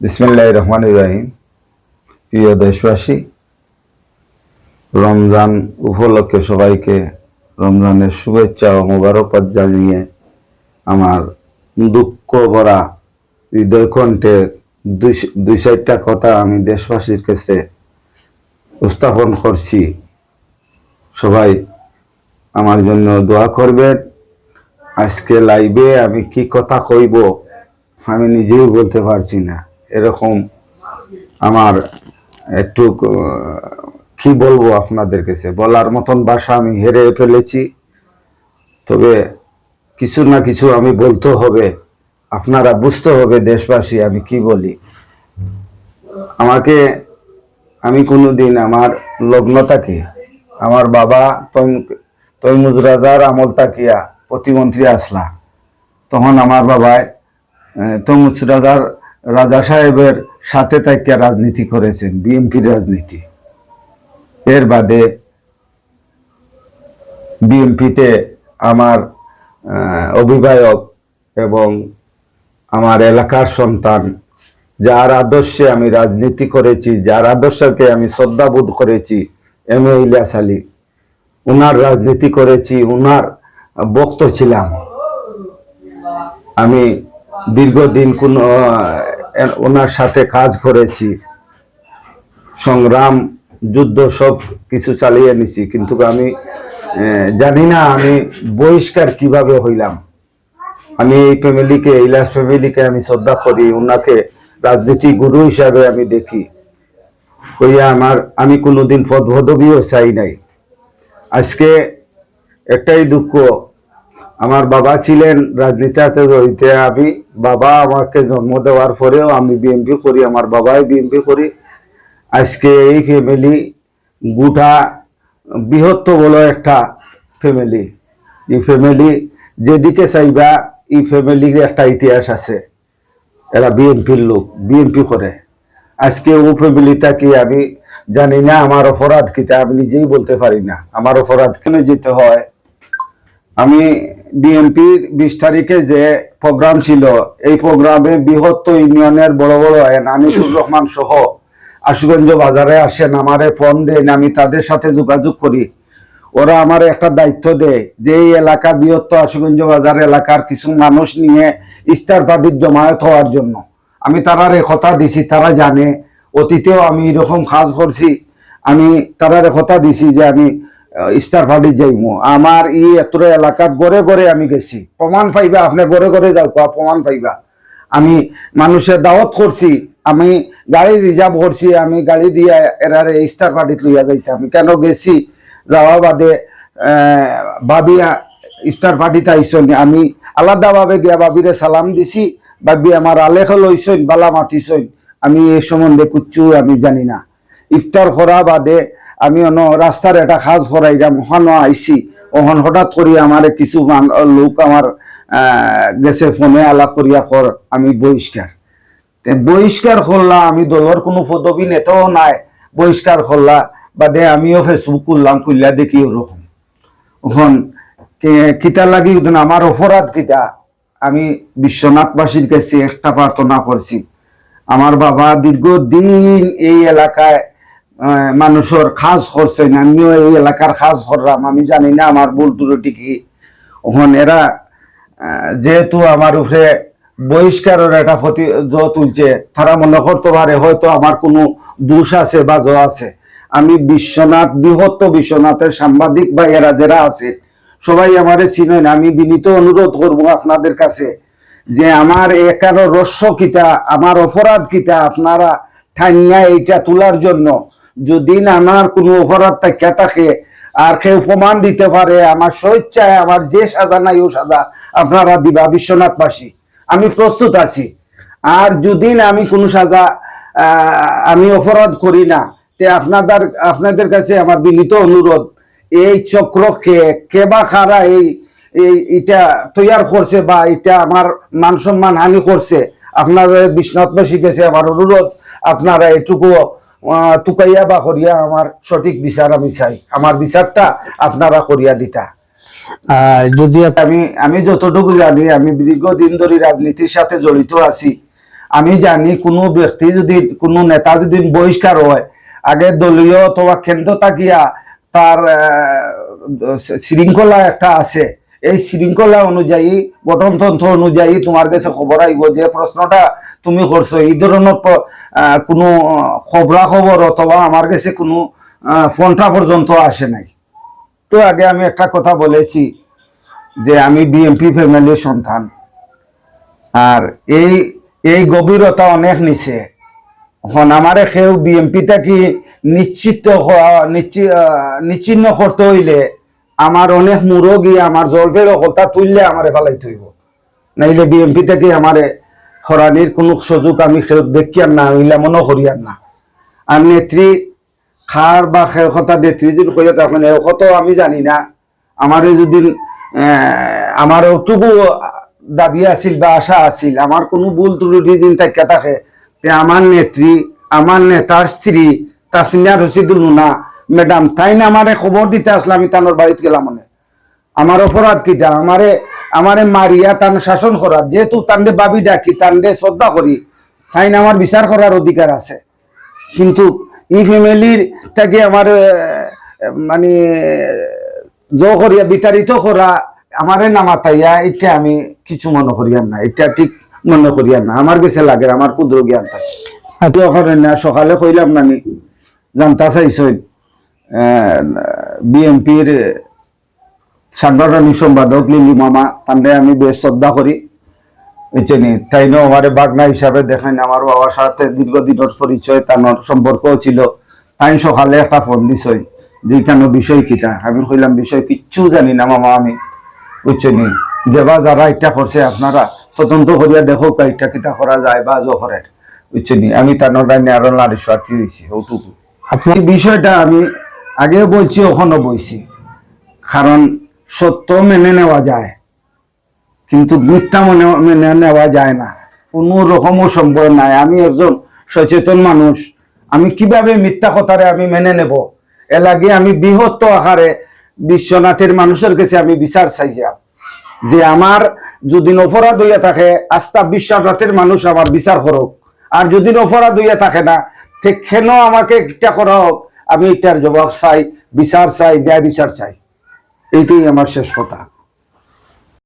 বিসমিল্লাহ রহমান ইব্রাহিম প্রিয় দেশবাসী, রমজান উপলক্ষে সবাইকে রমজানের শুভেচ্ছা ও মোবারকবাদ জানিয়ে আমার দুঃখ ভরা হৃদয় কণ্ঠে দুই দুই চারটা কথা আমি দেশবাসীর কাছে উপস্থাপন করছি। সবাই আমার জন্য দোয়া করবেন। আজকে লাইভে আমি কি কথা কইব আমি নিজেই বলতে পারছি না। এরকম আমার একটু কি বলব আপনাদের কাছে? বলার মতন ভাষা আমি হেরে ফেলেছি। তবে কিছু না কিছু আমি বলতে হবে। আপনারা বুঝতে হবে দেশবাসী, আমি কি বলি? আমাকে, আমি কোনোদিন আমার লগ্নটাকে আমার বাবা তৈমুজ রাজার আমল তাকিয়া প্রতিমন্ত্রী আসলা। তখন আমার বাবায় তৈমুজ রাজার রাজা সাহেবের সাথে তাকিয়া রাজনীতি করেছেন বিএনপির রাজনীতি। এর বাদে বিএনপিতে আমার অভিভাবক এবং আমার এলাকার সন্তান, যার আদর্শে আমি রাজনীতি করেছি, যার আদর্শকে আমি শ্রদ্ধাবোধ করেছি এম এ ইলিয়াস আলী। উনার রাজনীতি করেছি, উনার বক্ত ছিলাম। আমি দীর্ঘদিন কোন ওনার সাথে কাজ করেছি। সংগ্রাম, যুদ্ধ সব কিছু চালিয়ে নিছি। কিন্তু আমি জানি না আমি বহিষ্কার কীভাবে হইলাম। আমি এই ফ্যামিলিকে ইলাস ফ্যামিলিকে আমি শ্রদ্ধা করি ওনাকে রাজনীতি গুরু হিসাবে আমি দেখি। কইয়া আমার, আমি কোনোদিন পদ পদবিও চাই নাই। আজকে একটাই দুঃখ আমার বাবা ছিলেন রাজনীতিতে রইতে আমি বাবা আমাকে জন্ম দেওয়ার পরেও আমি বিএনপি করি, আমার বাবাই বিএনপি করি। আজকে এই ফ্যামিলি গোটা বৃহত্ত বলো একটা ফ্যামিলি এই ফ্যামিলি যেদিকে চাইবা, এই ফ্যামিলির একটা ইতিহাস আছে। এরা বিএনপির লোক বিএনপি করে। আজকে ও ফ্যামিলিটা কি আমি জানি না, আমার অপরাধ কিতা আমি নিজেই বলতে পারি না। আমার অপরাধ কেন যেতে হয়? আমি বিএনপির বিশ তারিখে যে প্রোগ্রাম ছিল, এই প্রোগ্রামে বৃহত্ত ইউনিয়নের বড় বড় আইন, আনিসুর রহমান সহ আশুগঞ্জ বাজারে আসেন, আমারে ফোন দেন, আমি তাদের সাথে যোগাযোগ করি। ওরা আমার একটা দায়িত্ব দেয় যে, এই এলাকা বৃহত্তর আশুগঞ্জ বাজার এলাকার কিছু মানুষ নিয়ে ইস্তার পার্টির জমায়েত হওয়ার জন্য। আমি তারারে কথা দিছি, তারা জানে। অতীতেও আমি এরকম কাজ করছি। আমি তারারে কথা দিছি যে, আমি স্টার পার্টি যাইমু। আমার ই এত এলাকাত গড়ে গড়ে আমি গেছি। প্রমাণ পাইবা, আপনি গড়ে গড়ে যাও প্রমাণ পাইবা। আমি মানুষের দাওয়াত করছি, আমি গাড়ি রিজার্ভ করছি, আমি গাড়ি দিয়ে এরারে স্টার পার্টিত লইয়া যাইতাম। কেন গেছি? যাওয়া বাদে ভাবিয়া স্টার পার্টিতে আইসন। আমি আলাদাভাবে গিয়া বাবিরে সালাম দিছি বাবি আমার আলেখ লইছইন বালা মাতিছইন আমি এই সম্বন্ধে কুচ্ছু আমি জানি না। ইফতার করা বাদে আমি অন রাস্তার একটা খাজ করাইলাম ওখানে আইছি। ওখান হঠাৎ করি আমার কিছু লোক আমার গেছে ফোনে আলাপ করিয়া কর, আমি বহিষ্কার। বহিষ্কার করলা, আমি দলের কোনো পদবী নেতাও নাই, বহিষ্কার করলা, বাদে আমিও ফেসবুক করলাম করলা দেখি ওরকম। এখন কে- কিতা লাগি আমার অপরাধ কিতা? আমি বিশ্বনাথবাসীর কাছে একটা প্রার্থনা করছি আমার বাবা দীর্ঘদিন এই এলাকায় মানুষের খাস করছেন আমিও এই এলাকার খাস করলাম। আমি জানি না আমার ভুল ত্রুটি কি। ওখানে এরা যেহেতু আমার উপরে বহিষ্কারের একটা ক্ষতি জ তুলছে, তারা মনে করতে পারে হয়তো আমার কোনো দোষ আছে বা জ আছে। আমি বিশ্বনাথ, বৃহত্ত বিশ্বনাথের সাংবাদিক বা এরা যারা আছে, সবাই আমারে চিনেন আমি বিনীত অনুরোধ করব আপনাদের কাছে যে আমার একারো রস্য কিতা, আমার অপরাধ কিতা আপনারা ঠান্যা এইটা তোলার জন্য যদি আমার কোনো অপরাধ থাকিয়া থাকে, আর কেউ প্রমাণ দিতে পারে, আমার স্বেচ্ছায়, আমার যে সাজা নাই ও সাজা আপনারা দিবা বিশ্বনাথবাসী। আমি প্রস্তুত আছি। আর যদি আমি কোনো সাজা আমি অপরাধ করি না, তে আপনাদের আপনাদের কাছে আমার বিনীত অনুরোধ, এই চক্রকে কে বা খারা এই এই, এটা তৈয়ার করছে বা এটা আমার মান সম্মান হানি করছে, আপনাদের বিশ্বনাথবাসী কাছে আমার অনুরোধ, আপনারা এটুকু তুকাইয়া বা করিয়া আমার সঠিক বিচার আমি চাই। আমার বিচারটা আপনারা করিয়া দিতা। আর যদি আমি আমি যতটুকু জানি আমি দীর্ঘদিন ধরে রাজনীতির সাথে জড়িত আছি। আমি জানি কোনো ব্যক্তি যদি কোনো নেতা যদি বহিষ্কার হয় আগে দলীয় অথবা কেন্দ্র তাকিয়া তার শৃঙ্খলা একটা আছে। এই শৃঙ্খলা অনুযায়ী গঠনতন্ত্র অনুযায়ী তোমার কাছে খবর আইব যে প্রশ্নটা তুমি করছ এই ধরনের কোনো খবরা খবর অথবা আমার কাছে কোনো ফোনটা পর্যন্ত আসে নাই। তো আগে আমি একটা কথা বলেছি যে আমি বিএমপি ফ্যামিলির সন্তান। আর এই এই গভীরতা অনেক নিচে। এখন আমারে কেউ বিএমপি কি নিশ্চিত নিশ্চিন্ন করতে হইলে আমার অনেক মুরগি, আমার জলফের কথা তুললে আমারে ফেলাই থইব নাইলে বিএমপি থেকে আমারে হরানির কোনো সুযোগ আমি কেউ দেখিয়ার না হইলে মনে করিয়ার না। আর নেত্রী, খার বা কথা নেত্রী যদি কইয়া তখন এ কত আমি জানি না। আমার যদি আমার ওটুকু দাবি আছিল বা আশা আছিল, আমার কোনো ভুল ত্রুটি দিন থাকে, তে আমার নেত্রী, আমার নেতার স্ত্রী তাসনিয়া রশিদুল মুনা ম্যাডাম তাই না আমারে খবর দিতে আসলে? আমি তানোর বাড়িতে গেলাম মনে। আমার অপরাধ কিটা আমারে আমারে মারিয়া তান শাসন করার যেহেতু তান্ডে বাবি ডাকি তান্ডে শ্রদ্ধা করি তাই না আমার বিচার করার অধিকার আছে। কিন্তু ই ফ্যামিলির থেকে আমার মানে জ করিয়া বিতাড়িত করা আমারে নামাতাইয়া এটা আমি কিছু মনে করিয়ার না। এটা ঠিক মনে করিয়ার না। আমার কাছে লাগে আমার ক্ষুদ্র জ্ঞান থাকে না সকালে কইলাম নানি জানতা চাইছই বিএনপির সাংগঠনিক সম্পাদক লিলি মামা তান্ডে আমি বেশ শ্রদ্ধা করি। বুঝছেনি তাই নো বাগনা হিসাবে দেখেন আমার বাবার সাথে দীর্ঘদিনের পরিচয় তার সম্পর্কও ছিল। তাই সকালে একটা ফোন দিছই, যে কেন বিষয় কিতা আমি কইলাম, বিষয় কিচ্ছু জানি না মামা আমি। বুঝছেনি যেবা যারা এটা করছে, আপনারা তদন্ত করিয়া দেখো এটা কিতা করা যায় বা জহরের বুঝছেনি আমি তার ডাইনে আরও নারী স্বার্থী দিয়েছি ওটুকু আপনি বিষয়টা আমি আগেও বলছি, ওখানে বলছি। কারণ সত্য মেনে নেওয়া যায়, কিন্তু মিথ্যা মনে, মেনে নেওয়া যায় না। কোনো রকমও সম্ভব নাই। আমি একজন সচেতন মানুষ, আমি কীভাবে মিথ্যা কথারে আমি মেনে নেব? এ লাগে আমি বৃহত্ত আকারে বিশ্বনাথের মানুষের কাছে আমি বিচার চাইছিলাম। যে আমার যদি অপরাধ হইয়া থাকে, আস্থা বিশ্বনাথের মানুষ আমার বিচার করুক। আর যদি অপরাধ হইয়া থাকে না ঠিক কেন আমাকে এটা করা হোক? আমি এটার জবাব চাই বিচার চাই ব্যয় বিচার চাই। এইটাই আমার শেষ কথা।